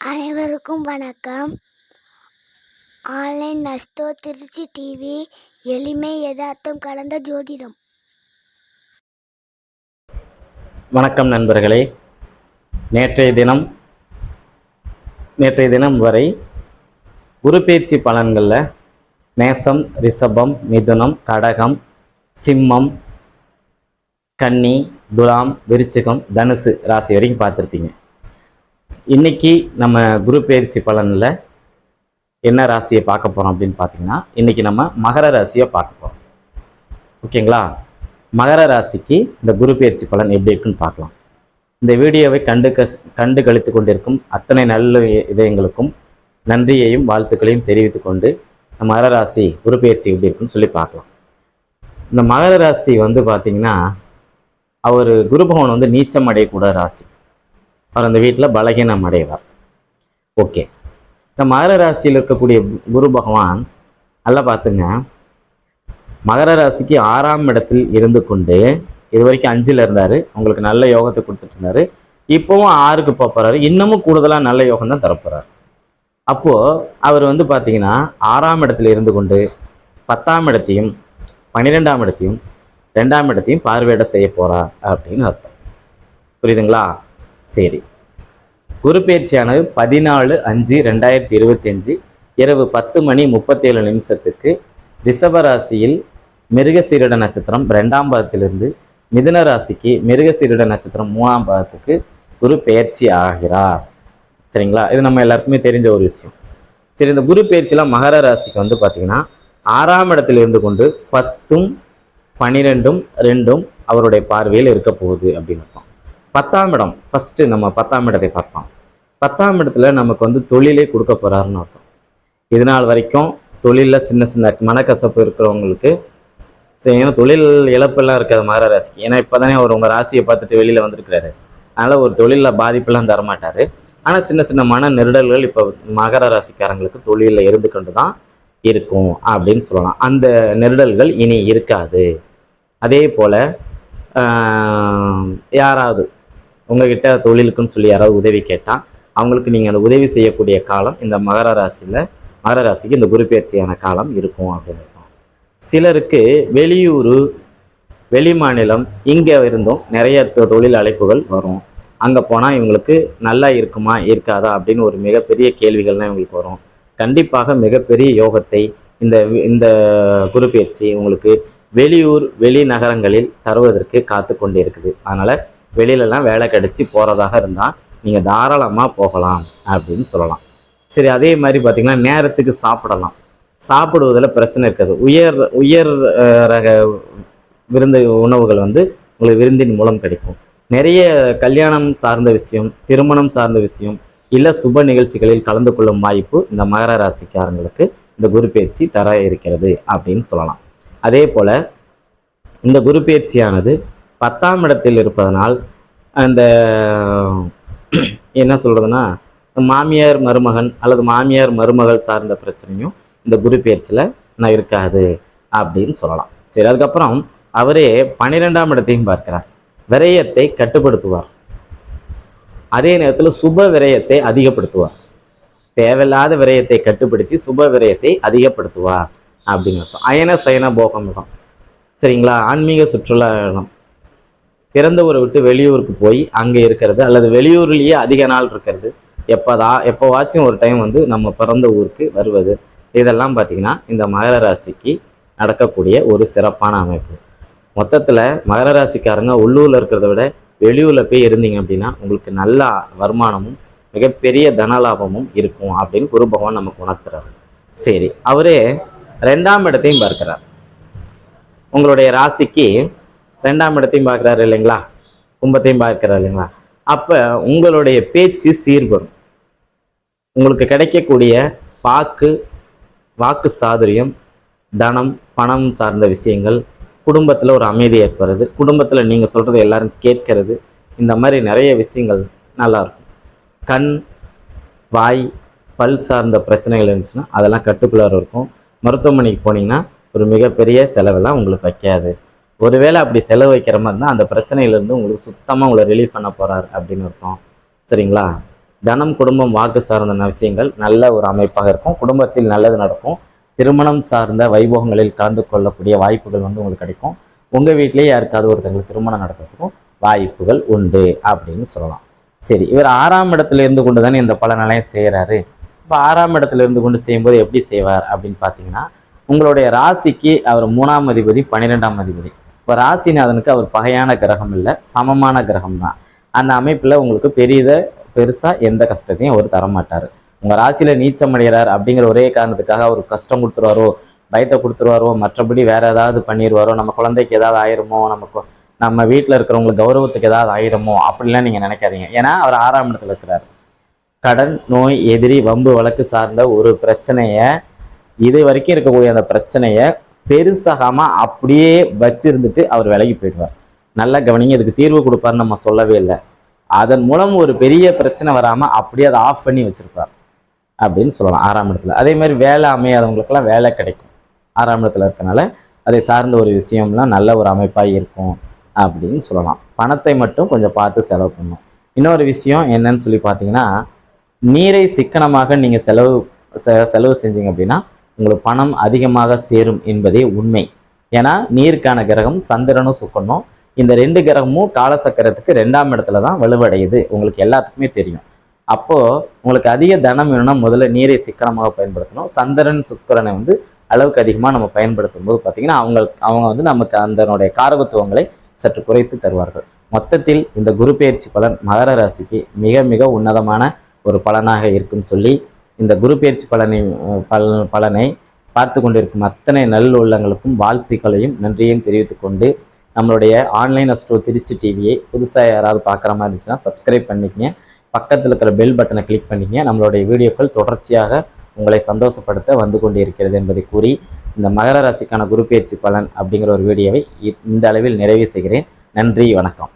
அனைவருக்கும் வணக்கம். Online நஸ்தோ Trichy TV எளிமை யதார்த்தம் கலந்த ஜோதிடம். வணக்கம் நண்பர்களே. நேற்றைய தினம் நேற்றைய தினம் வரை குரு பயிற்சி பலன்களில் மேசம் ரிஷபம் மிதுனம் கடகம் சிம்மம் கன்னி துலாம் விருச்சிகம் தனுசு ராசி வரைக்கும் பார்த்துருப்பீங்க. இன்னைக்கு நம்ம குரு பயிற்சி பலனில் என்ன ராசியை பார்க்க போகிறோம் அப்படின்னு பார்த்தீங்கன்னா இன்னைக்கு நம்ம மகர ராசியை பார்க்க போகிறோம் ஓகேங்களா? மகர ராசிக்கு இந்த குரு பயிற்சி பலன் எப்படி இருக்குன்னு பார்க்கலாம். இந்த வீடியோவை கண்டு கஸ் கண்டு கழித்து கொண்டிருக்கும் அத்தனை நல்ல இதயங்களுக்கும் நன்றியையும் வாழ்த்துக்களையும் தெரிவித்து கொண்டு இந்த மகர ராசி குரு பயிற்சி எப்படி இருக்குன்னு சொல்லி பார்க்கலாம். இந்த மகர ராசி வந்து பார்த்திங்கன்னா அவர் குரு பகவான் வந்து நீச்சம் அடையக்கூட ராசி. அவர் அந்த வீட்டில் பலகீனம் அடைவார். ஓகே. இந்த மகர ராசியில் இருக்கக்கூடிய குரு பகவான் நல்லா பார்த்துங்க. மகர ராசிக்கு ஆறாம் இடத்தில் இருந்து கொண்டு இது வரைக்கும் அஞ்சில் இருந்தார். உங்களுக்கு நல்ல யோகத்தை கொடுத்துட்டு இருந்தார் இப்போவும் ஆறுக்கு போகிறாரு இன்னமும் கூடுதலாக நல்ல யோகம் தான் தரப்போகிறார் அப்போது அவர் வந்து பார்த்தீங்கன்னா ஆறாம் இடத்துல இருந்து கொண்டு பத்தாம் இடத்தையும் பன்னிரெண்டாம் இடத்தையும் ரெண்டாம் இடத்தையும் பார்வையிட செய்ய போகிறார் அப்படின்னு அர்த்தம். புரியுதுங்களா? சரி. குரு பயிற்சியானது பதினாலு அஞ்சு ரெண்டாயிரத்தி இருபத்தஞ்சு இரவு பத்து மணி முப்பத்தேழு நிமிஷத்துக்கு ரிஷபராசியில் மிருகசீரிட நட்சத்திரம் ரெண்டாம் பாதத்திலிருந்து மிதுன ராசிக்கு மிருகசீரிட நட்சத்திரம் மூணாம் பாதத்துக்கு குரு பெயர்ச்சி ஆகிறார். சரிங்களா? இது நம்ம எல்லாருக்குமே தெரிஞ்ச ஒரு விஷயம். சரி இந்த குரு பயிற்சியெலாம் மகர ராசிக்கு வந்து பார்த்திங்கன்னா ஆறாம் இடத்துல இருந்து கொண்டு பத்தும் பன்னிரெண்டும் ரெண்டும் அவருடைய பார்வையில் இருக்க போகுது அப்படின்னு அர்த்தம். பத்தாம் இடம். ஃபஸ்ட்டு நம்ம பத்தாம் இடத்தை பார்ப்போம். பத்தாம் இடத்துல நமக்கு வந்து தொழிலே கொடுக்க போகிறாருன்னு அர்த்தம். இது நாள் வரைக்கும் தொழிலில் சின்ன சின்ன மனக்கசப்பு இருக்கிறவங்களுக்கு சரி ஏன்னா தொழில் இழப்பெல்லாம் இருக்காது மகர ராசிக்கு. ஏன்னா இப்போ தானே அவர் உங்கள் ராசியை பார்த்துட்டு வெளியில் வந்திருக்கிறாரு. அதனால் ஒரு தொழிலில் பாதிப்பெல்லாம் தரமாட்டார். ஆனால் சின்ன சின்ன மன நெருடல்கள் இப்போ மகர ராசிக்காரங்களுக்கு தொழிலில் இருந்து கொண்டு தான் இருக்கும் அப்படின்னு சொல்லலாம். அந்த நெருடல்கள் இனி இருக்காது. அதே போல் யாராவது உங்ககிட்ட தொழிலுக்குன்னு சொல்லி யாராவது உதவி கேட்டால் அவங்களுக்கு நீங்கள் அந்த உதவி செய்யக்கூடிய காலம் இந்த மகர ராசியில் மகர ராசிக்கு இந்த குரு பயிற்சியான காலம் இருக்கும் அப்படின்னு சிலருக்கு வெளியூர் வெளி மாநிலம் இங்கே இருந்தும் நிறைய தொழில் அழைப்புகள் வரும். அங்கே போனால் இவங்களுக்கு நல்லா இருக்குமா இருக்காதா அப்படின்னு ஒரு மிகப்பெரிய கேள்விகள்லாம் இவங்களுக்கு வரும். கண்டிப்பாக மிகப்பெரிய யோகத்தை இந்த இந்த குரு பயிற்சி உங்களுக்கு வெளியூர் வெளி நகரங்களில் தருவதற்கு காத்து கொண்டு இருக்குது. அதனால் வெளியிலலாம் வேலை கிடச்சி போகிறதாக இருந்தால் நீங்கள் தாராளமாக போகலாம் அப்படின்னு சொல்லலாம். சரி அதே மாதிரி பார்த்தீங்கன்னா நேரத்துக்கு சாப்பிடலாம். சாப்பிடுவதில் பிரச்சனை இருக்காது. உயர் உயர் ரக விருந்து உணவுகள் வந்து உங்களுக்கு விருந்தின் மூலம் கிடைக்கும். நிறைய கல்யாணம் சார்ந்த விஷயம் திருமணம் சார்ந்த விஷயம் இல்லை சுப நிகழ்ச்சிகளில் கலந்து கொள்ளும் வாய்ப்பு இந்த மகர ராசிக்காரங்களுக்கு இந்த குரு பயிற்சி தர இருக்கிறது அப்படின்னு சொல்லலாம். அதே போல் இந்த குரு பயிற்சியானது பத்தாம் இடத்தில் இருப்பதனால் அந்த என்ன சொல்கிறதுனா மாமியார் மருமகன் அல்லது மாமியார் மருமகள் சார்ந்த பிரச்சனையும் இந்த குரு பயிற்சியில் நான் இருக்காது அப்படின்னு சொல்லலாம். சரி அதுக்கப்புறம் அவரே பன்னிரெண்டாம் இடத்தையும் பார்க்கிறார். விரயத்தை கட்டுப்படுத்துவார். அதே நேரத்தில் சுப விரயத்தை அதிகப்படுத்துவார். தேவையில்லாத விரயத்தை கட்டுப்படுத்தி சுப விரயத்தை அதிகப்படுத்துவார் அப்படின்னு அர்த்தம். அயன சயன போகம் இடம். சரிங்களா? ஆன்மீக சுற்றுலா இடம். பிறந்த ஊரை விட்டு வெளியூருக்கு போய் அங்கே இருக்கிறது அல்லது வெளியூர்லேயே அதிக நாள் இருக்கிறது எப்போதா எப்போவாச்சும் ஒரு டைம் வந்து நம்ம பிறந்த ஊருக்கு வருவது. இதெல்லாம் பார்த்திங்கன்னா இந்த மகர ராசிக்கு நடக்கக்கூடிய ஒரு சிறப்பான அமைப்பு. மொத்தத்தில் மகர ராசிக்காரங்க உள்ளூரில் இருக்கிறத விட வெளியூரில் போய் இருந்தீங்க அப்படின்னா உங்களுக்கு நல்ல வருமானமும் மிகப்பெரிய தனலாபமும் இருக்கும் அப்படின்னு குரு பகவான் நமக்கு உணர்த்துறாரு. சரி அவரே ரெண்டாம் இடத்தையும் பார்க்கிறார். உங்களுடைய ராசிக்கு ரெண்டாம் இடத்தையும் பார்க்குறாரு இல்லைங்களா? கும்பத்தையும் பார்க்குறாரு இல்லைங்களா? அப்போ உங்களுடைய பேச்சு சீர்படும் உங்களுக்கு கிடைக்கக்கூடிய வாக்கு வாக்கு சாதுரியம் தனம் பணம் சார்ந்த விஷயங்கள் குடும்பத்தில் ஒரு அமைதி ஏற்படுறது குடும்பத்தில் நீங்கள் சொல்கிறது எல்லாரும் கேட்கறது இந்த மாதிரி நிறைய விஷயங்கள் நல்லா இருக்கும் கண் வாய் பல் சார்ந்த பிரச்சனைகள் இருந்துச்சுன்னா அதெல்லாம் கட்டுக்குள்ளார இருக்கும். மருத்துவமனைக்கு போனீங்கன்னா ஒரு மிகப்பெரிய செலவெல்லாம் உங்களுக்கு வைக்காது. ஒருவேளை அப்படி செலவு வைக்கிற மாதிரி இருந்தால் அந்த பிரச்சனையிலேருந்து உங்களுக்கு சுத்தமாக உங்களை ரிலீஃப் பண்ண போகிறார் அப்படின்னு அர்த்தம். சரிங்களா? தனம் குடும்பம் வாக்கு சார்ந்த விஷயங்கள் நல்ல ஒரு அமைப்பாக இருக்கும். குடும்பத்தில் நல்லது நடக்கும். திருமணம் சார்ந்த வைபோகங்களில் கலந்து கொள்ளக்கூடிய வாய்ப்புகள் வந்து உங்களுக்கு கிடைக்கும். உங்கள் வீட்டிலேயே யாருக்காவது ஒருத்தங்களுக்கு திருமணம் நடக்கிறதுக்கும் வாய்ப்புகள் உண்டு அப்படின்னு சொல்லலாம். சரி இவர் ஆறாம் இடத்துல இருந்து கொண்டு தானே இந்த பல நிலையம் செய்கிறாரு இப்போ ஆறாம் இடத்துல இருந்து கொண்டு செய்யும்போது எப்படி செய்வார் அப்படின்னு பார்த்தீங்கன்னா உங்களுடைய ராசிக்கு அவர் மூணாம் அதிபதி பன்னிரெண்டாம் அதிபதி. இப்போ ராசிநாதனுக்கு அவர் பகையான கிரகம் இல்லை சமமான கிரகம் தான் அந்த அமைப்பில் உங்களுக்கு பெரியத பெருசாக எந்த கஷ்டத்தையும் அவர் தரமாட்டார். உங்கள் ராசியில் நீச்சம் அடைகிறார் அப்படிங்கிற ஒரே காரணத்துக்காக அவர் கஷ்டம் கொடுத்துருவாரோ பயத்தை கொடுத்துருவாரோ மற்றபடி வேறு ஏதாவது பண்ணிடுவாரோ நம்ம குழந்தைக்கு ஏதாவது ஆயிருமோ நமக்கு நம்ம வீட்டில் இருக்கிறவங்களுக்கு கௌரவத்துக்கு ஏதாவது ஆயிருமோ அப்படிலாம் நீங்கள் நினைக்காதீங்க. ஏன்னா அவர் ஆறாம் இடத்துல இருக்கிறார். கடன் நோய் எதிரி வம்பு வழக்கு சார்ந்த ஒரு பிரச்சனையை இது வரைக்கும் இருக்கக்கூடிய அந்த பிரச்சனையை பெருசாகாமல் அப்படியே வச்சிருந்துட்டு அவர் விலகி போயிடுவார். நல்லா கவனிங்க இதுக்கு தீர்வு கொடுப்பாருன்னு நம்ம சொல்லவே இல்லை. அதன் மூலம் ஒரு பெரிய பிரச்சனை வராமல் அப்படியே அதை ஆஃப் பண்ணி வச்சிருப்பார் அப்படின்னு சொல்லலாம் ஆறாம் இடத்துல. அதே மாதிரி வேலை அமையாதவங்களுக்கெல்லாம் வேலை கிடைக்கும். ஆறாம் இடத்துல இருக்கனால அதை சார்ந்த ஒரு விஷயம்லாம் நல்ல ஒரு அமைப்பாக இருக்கும் அப்படின்னு சொல்லலாம். பணத்தை மட்டும் கொஞ்சம் பார்த்து செலவு பண்ணணும் இன்னொரு விஷயம் என்னன்னு சொல்லி பார்த்தீங்கன்னா நீரை சிக்கனமாக நீங்கள் செலவு செ- செலவு செஞ்சீங்க அப்படின்னா உங்களுக்கு பணம் அதிகமாக சேரும் என்பதே உண்மை. ஏன்னா நீருக்கான கிரகம் சந்திரனும் சுக்கரனும். இந்த ரெண்டு கிரகமும் காலசக்கரத்துக்கு ரெண்டாம் இடத்துல தான் வலுவடையுது. உங்களுக்கு எல்லாத்துக்குமே தெரியும். அப்போது உங்களுக்கு அதிக தனம் வேணும்னா முதல்ல நீரை சிக்கனமாக பயன்படுத்தணும். சந்திரன் சுக்கிரனை வந்து அளவுக்கு அதிகமாக நம்ம பயன்படுத்தும் போது பார்த்திங்கன்னா அவங்க அவங்க வந்து நமக்கு அதனுடைய காரகத்துவங்களை சற்று குறைத்து தருவார்கள். மொத்தத்தில் இந்த குரு பயிற்சி பலன் மகர ராசிக்கு மிக மிக உன்னதமான ஒரு பலனாக இருக்கும் சொல்லி இந்த குரு பயிற்சி பலனை பல பலனை பார்த்து கொண்டிருக்கும் அத்தனை நல் உள்ளங்களுக்கும் வாழ்த்துக்களையும் நன்றியையும் தெரிவித்துக் கொண்டு நம்மளுடைய ஆன்லைன் அஸ்ட்ரோ திருச்சி டிவியை புதுசாக யாராவது பார்க்குற மாதிரி இருந்துச்சுன்னா சப்ஸ்கிரைப் பண்ணிக்கங்க. பக்கத்தில் இருக்கிற பெல் பட்டனை கிளிக் பண்ணிக்கங்க. நம்மளுடைய வீடியோக்கள் தொடர்ச்சியாக உங்களை சந்தோஷப்படுத்த வந்து கொண்டு இருக்கிறது என்பதை கூறி இந்த மகர ராசிக்கான குரு பயிற்சி பலன் அப்படிங்கிற ஒரு வீடியோவை இ- இந்த அளவில் நிறைவு செய்கிறேன். நன்றி வணக்கம்.